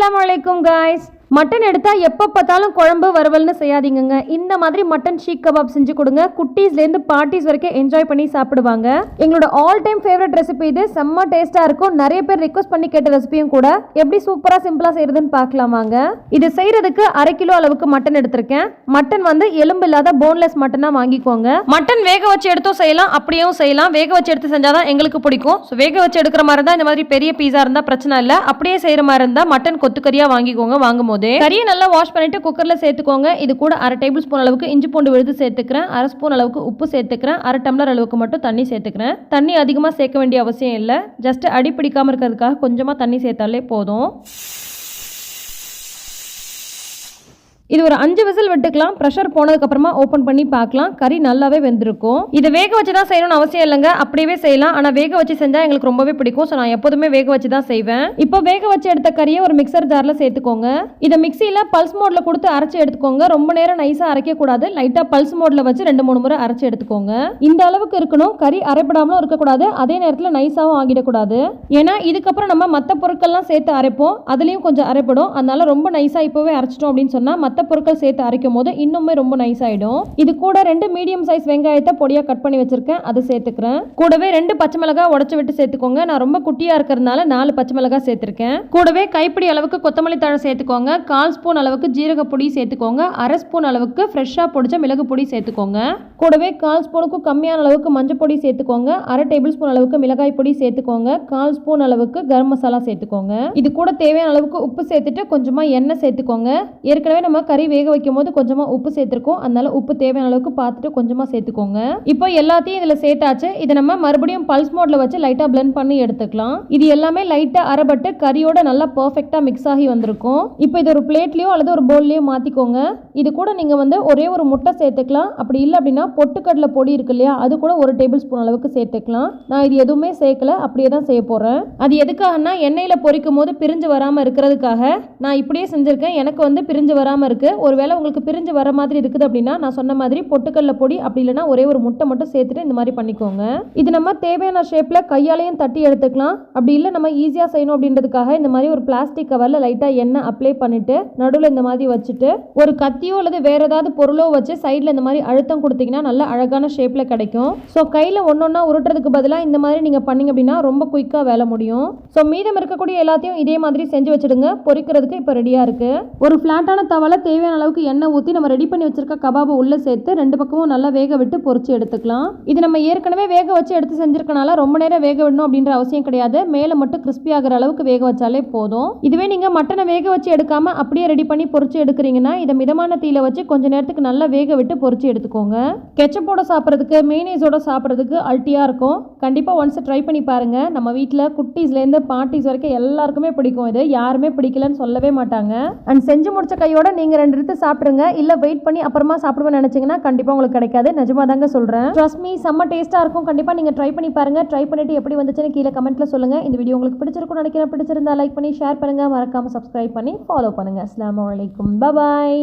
അസ്സാം വലൈക്കും guys. Mutton எடுத்தால் எப்போ பார்த்தாலும் குழம்பு வறுவல்னு செய்யாதீங்கங்க. இந்த மாதிரி மட்டன் ஷீக் கபாப் செஞ்சு கொடுங்க. குட்டீஸ்லேருந்து பார்ட்டிஸ் வரைக்கும் என்ஜாய் பண்ணி சாப்பிடுவாங்க. எங்களோட ஆல் டைம் ஃபேவரட் ரெசிபி இது. செம்ம டேஸ்ட்டாக இருக்கும். நிறைய பேர் ரிக்வஸ்ட் பண்ணி கேட்ட ரெசிபியும் கூட. எப்படி சூப்பராக சிம்பிளாக செய்யறதுன்னு பார்க்கலாம் வாங்க. இது செய்யறதுக்கு அரை கிலோ அளவுக்கு மட்டன் எடுத்திருக்கேன். மட்டன் வந்து எலும்பு இல்லாத போன்லெஸ் மட்டனாக வாங்கிக்கோங்க. மட்டன் வேக வச்சு எடுத்தும் செய்யலாம். அப்படியும் செய்யலாம். வேக வச்சு எடுத்து செஞ்சால் தான் எங்களுக்கு பிடிக்கும். ஸோ வேக வச்சு எடுக்கிற மாதிரி இருந்தால் இந்த மாதிரி பெரிய பீஸா இருந்தால் பிரச்சனை இல்லை. அப்படியே செய்கிற மாதிரி இருந்தால் மட்டன் கொத்துக்கறியாக வாங்கிக்கோங்க. வாங்கும்போது. போதே கறியை நல்லா வாஷ் பண்ணிட்டு குக்கர்ல சேர்த்துக்கோங்க. இது கூட அரை டேபிள் ஸ்பூன் அளவுக்கு இஞ்சி பூண்டு விழுது சேர்த்துக்கிறேன். அரை ஸ்பூன் அளவுக்கு உப்பு சேர்த்துக்கிறேன். அரை டம்ளர் அளவுக்கு மட்டும் தண்ணி சேர்த்துக்கிறேன். தண்ணி அதிகமாக சேர்க்க வேண்டிய அவசியம் இல்லை. ஜஸ்ட் அடி பிடிக்காம இருக்கிறதுக்காக கொஞ்சமாக தண்ணி சேர்த்தாலே போதும். இது ஒரு அஞ்சு விசில் விட்டுக்கலாம். ப்ரெஷர் போனதுக்கு அப்புறமா ஓப்பன் பண்ணி பார்க்கலாம். கறி நல்லாவே வெந்திருக்கும். இதை வேக வச்சு தான் செய்யணும்னு அவசியம் இல்லைங்க. அப்படியே செய்யலாம். ஆனால் வேக வச்சு செஞ்சால் எங்களுக்கு ரொம்பவே பிடிக்கும். ஸோ நான் எப்போதுமே வேக வச்சு தான் செய்வேன். இப்போ வேக வச்சு எடுத்த கறியை ஒரு மிக்சர் ஜாரில் சேர்த்துக்கோங்க. இதை மிக்சியில் பல்ஸ் மோடில் கொடுத்து அரைச்சி எடுத்துக்கோங்க. ரொம்ப நேரம் நைஸாக அரைக்கக்கூடாது. லைட்டாக பல்ஸ் மோடில் வச்சு ரெண்டு மூணு முறை அரைச்சி எடுத்துக்கோங்க. இந்த அளவுக்கு இருக்கணும். கறி அரைப்படாமலும் இருக்கக்கூடாது. அதே நேரத்தில் நைஸாகவும் ஆகிடக்கூடாது. ஏன்னா இதுக்கப்புறம் நம்ம மற்ற பொருட்கள்லாம் சேர்த்து அரைப்போம். அதுலேயும் கொஞ்சம் அரைப்படும். அதனால ரொம்ப நைஸாக இப்போவே அரைச்சிட்டோம் அப்படின்னு சொன்னால் மற்ற பொருட்கள் சேர்த்து அரைக்கும் போது இன்னுமே ரொம்ப நைஸ் ஆகிடும் இது கூட ரெண்டு மீடியம் சைஸ் வெங்காயத்தை பொடியாக கட் பண்ணி வச்சிருக்கேன். அதை சேர்த்துக்கிறேன். கூடவே ரெண்டு பச்சை மிளகா உடச்சி விட்டு சேர்த்துக்கோங்க. நான் ரொம்ப குட்டியாக இருக்கிறதுனால நாலு பச்சை மிளகா சேர்த்துருக்கேன். கூடவே கைப்பிடி அளவுக்கு கொத்தமல்லி தழை சேர்த்துக்கோங்க. கால் ஸ்பூன் அளவுக்கு ஜீரக பொடி சேர்த்துக்கோங்க. அரை ஸ்பூன் அளவுக்கு ஃப்ரெஷ்ஷாக பொடிச்ச மிளகு பொடி சேர்த்துக்கோங்க. கூடவே கால் ஸ்பூனுக்கும் கம்மியான அளவுக்கு மஞ்சள் பொடி சேர்த்துக்கோங்க. அரை டேபிள் ஸ்பூன் அளவுக்கு மிளகாய் பொடி சேர்த்துக்கோங்க. கால் ஸ்பூன் அளவுக்கு கரம் மசாலா சேர்த்துக்கோங்க. இது கூட தேவையான அளவுக்கு உப்பு சேர்த்துட்டு கொஞ்சமாக எண்ணெய் சேர்த்துக்கோங்க. ஏற்கனவே நம்ம கறி வேக வைக்கும் போது கொஞ்சமாக உப்பு சேர்த்துருக்கோம். அதனால உப்பு தேவையான அளவுக்கு பார்த்துட்டு கொஞ்சமாக சேர்த்துக்கோங்க. இப்போ எல்லாத்தையும் இதில் சேர்த்தாச்சு. இதை நம்ம மறுபடியும் பல்ஸ் மோட்ல வச்சு லைட்டாக பிளெண்ட் பண்ணி எடுத்துக்கலாம். இது எல்லாமே லைட்டாக அரைபட்டு கறியோட நல்லா பர்ஃபெக்டாக மிக்ஸ் ஆகி வந்திருக்கும். இப்போ இது ஒரு பிளேட்லேயோ அல்லது ஒரு பவுல்லையோ மாற்றிக்கோங்க இது கூட நீங்கள் வந்து ஒரே ஒரு முட்டை சேர்த்துக்கலாம். அப்படி இல்லை அப்படின்னா பொட்டுக்கடலை பொடி இருக்கு இல்லையா? அது கூட ஒரு டேபிள் ஸ்பூன் அளவுக்கு சேர்த்துக்கலாம். நான் இது எதுவுமே சேர்க்கல. அப்படியே தான் செய்ய போகிறேன் அது எதுக்காகனா எண்ணெயில் பொரிக்கும் போது பிரிஞ்சு வராமல் இருக்கிறதுக்காக நான் இப்படியே செஞ்சுருக்கேன். எனக்கு வந்து பிரிஞ்சு வராமல் இருக்குது ஒருவேளை உங்களுக்கு பிரிஞ்சு வர மாதிரி இருக்குது அப்படின்னா நான் சொன்ன மாதிரி பொட்டுக்கல்ல பொடி அப்படி இல்லைன்னா ஒரே ஒரு முட்டை மட்டும் சேர்த்துட்டு இந்த மாதிரி பண்ணிக்கோங்க. இது நம்ம தேவையான ஷேப்பில் கையாலையும் தட்டி எடுத்துக்கலாம். அப்படி இல்லை நம்ம ஈஸியாக செய்யணும் அப்படின்றதுக்காக இந்த மாதிரி ஒரு பிளாஸ்டிக் கவரில் லைட்டாக எண்ணெய் அப்ளை பண்ணிட்டு நடுவில் இந்த மாதிரி வச்சுட்டு ஒரு கத்தியோ அல்லது வேறு ஏதாவது பொருளோ வச்சு சைடில் இந்த மாதிரி அழுத்தம் கொடுத்தீங்கன்னா நல்ல அழகான ஷேப்பில் கிடைக்கும். ஸோ கையில் ஒன்று ஒன்றா உருட்டுறதுக்கு பதிலாக இந்த மாதிரி நீங்கள் பண்ணீங்க அப்படின்னா ரொம்ப குயிக்காக வேலை முடியும். ஸோ மீதம் இருக்கக்கூடிய எல்லாத்தையும் இதே மாதிரி செஞ்சு வச்சுடுங்க. பொரிக்கிறதுக்கு இப்போ ரெடியாக இருக்குது ஒரு ஃப்ளாட்டான தவளை தேவையான அளவுக்கு எண்ணெய் ஊற்றி நம்ம ரெடி பண்ணி வச்சிருக்க கபாபை உள்ளே சேர்த்து ரெண்டு பக்கமும் நல்லா வேக விட்டு பொறிச்சு எடுத்துக்கலாம். இது நம்ம ஏற்கனவே வேக வச்சு எடுத்து செஞ்சுருக்கனால ரொம்ப நேரம் வேக விடணும் அப்படின்ற அவசியம் கிடையாது. மேலே மட்டும் கிறிஸ்பி ஆகிற அளவுக்கு வேக வச்சாலே போதும். இதுவே நீங்கள் மட்டனை வேக வச்சு எடுக்காம அப்படியே ரெடி பண்ணி பொரிச்சு எடுக்கிறீங்கன்னா இதை மிதமான தீயில வச்சு கொஞ்ச நேரத்துக்கு நல்லா வேக விட்டு பொறிச்சு எடுத்துக்கோங்க. கெச்சப்போட சாப்பிட்றதுக்கு மெய்னேஸோட சாப்பிட்றதுக்கு அல்ட்டியாக இருக்கும். கண்டிப்பாக ஒன்ஸ் ட்ரை பண்ணி பாருங்க. நம்ம வீட்டில் குட்டீஸ்லேருந்து பாட்டிஸ் வரைக்கும் எல்லாருக்குமே பிடிக்கும். இது யாருமே பிடிக்கலன்னு சொல்லவே மாட்டாங்க. அண்ட் செஞ்சு முடிச்ச கையோட நீங்கள் ரெண்டு எடுத்து சாப்பிடுங்க. இல்லை வெயிட் பண்ணி அப்புறமா சாப்பிடுவேன்னு நினச்சிங்கன்னா கண்டிப்பாக உங்களுக்கு கிடைக்காது. நிஜமாக தாங்க சொல்கிறேன் ரஸ்மி செம்ம டேஸ்ட்டாக இருக்கும். கண்டிப்பாக நீங்கள் ட்ரை பண்ணி பாருங்க. ட்ரை பண்ணிட்டு எப்படி வந்துச்சுன்னு கீழே கமெண்ட்ல சொல்லுங்கள் இந்த வீடியோ உங்களுக்கு பிடிச்சிருக்கும் நினைக்கிறேன். பிடிச்சிருந்தா லைக் பண்ணி ஷேர் பண்ணுங்கள் மறக்காமல் சப்ஸ்கிரைப் பண்ணி ஃபாலோ பண்ணுங்கள் அஸ்லாம் வலைக்கும் பாய்